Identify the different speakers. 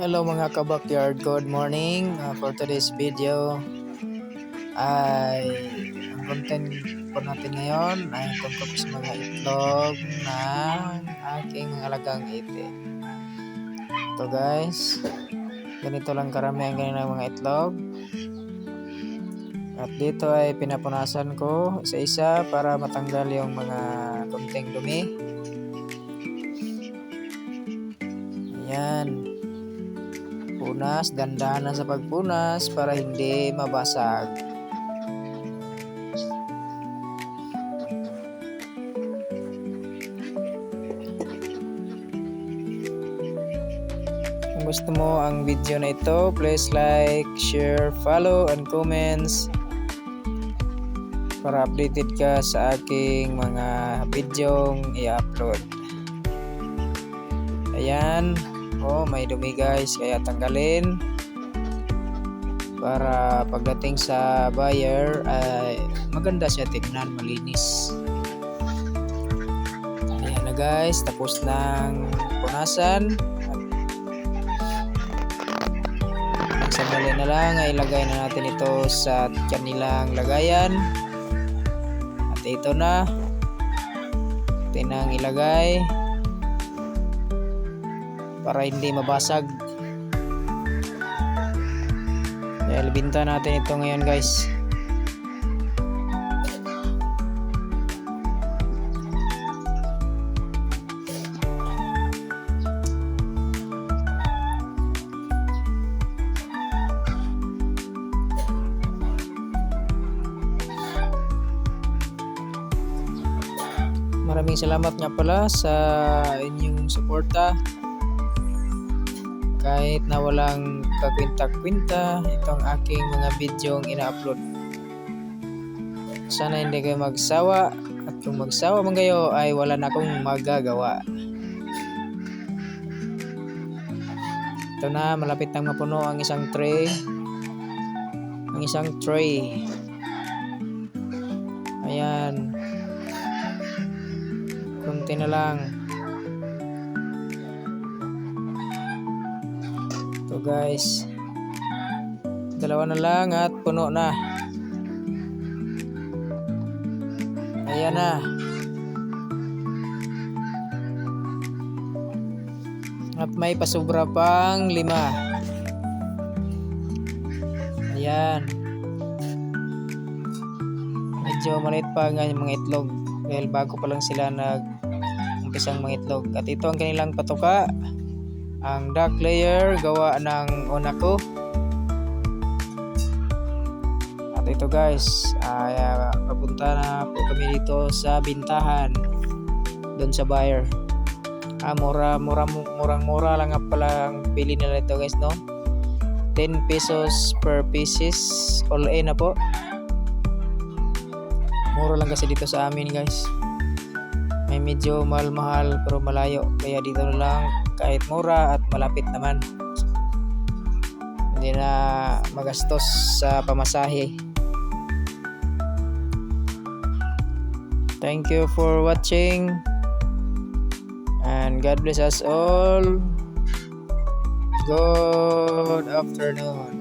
Speaker 1: Hello mga ka-backyard, good morning. Uh, for today's video ay ang content po natin ngayon ay tungkol sa mga itlog ng aking alagang ite. Ito guys, ganito lang karami ang kanilang mga itlog. At dito ay pinapunasan ko sa isa para matanggal yung mga kunting dumi. Ayan punas, dandahan sa pagpunas para hindi mabasag. Kung gusto mo ang video na ito, please like, share, follow, and comments para updated ka sa aking mga videong i-upload. Ayan. Oh, may dumi guys, kaya tanggalin para pagdating sa buyer ay maganda siya tingnan, malinis. Ayan na guys, tapos ng punasan. Sandali na lang ay ilagay na natin ito sa kanilang lagayan. At ito na. Tinang ilagay para hindi mabasag. Kaya libinta natin ito ngayon guys. Maraming salamat nga pala sa inyong suporta kahit na walang kakwinta-kwinta itong aking mga videong ina-upload. Sana hindi kayo magsawa at kung magsawa man kayo ay wala na akong magagawa. Ito na, malapit nang mapuno ang isang tray. Ang isang tray. Ayan. Kunti na lang. Ito guys. Dalawa na lang at puno na. Ayan na. At may pasubra pang lima. Ayan. Medyo maliit pa nga yung mga itlog. Dahil bago pa lang sila nag umpisang mga itlog. At ito ang kanilang patuka ang dark layer gawa ng una ko at ito guys ay uh, papunta na po kami dito sa bintahan doon sa buyer. Ah mura mura murang mura lang pala ang pili nila ito guys no? 10 pesos per pieces all in na po. Mura lang kasi dito sa amin guys may medyo mahal-mahal pero malayo. Kaya dito na lang kahit mura at malapit naman. Hindi na magastos sa pamasahe. Thank you for watching. And God bless us all. Good afternoon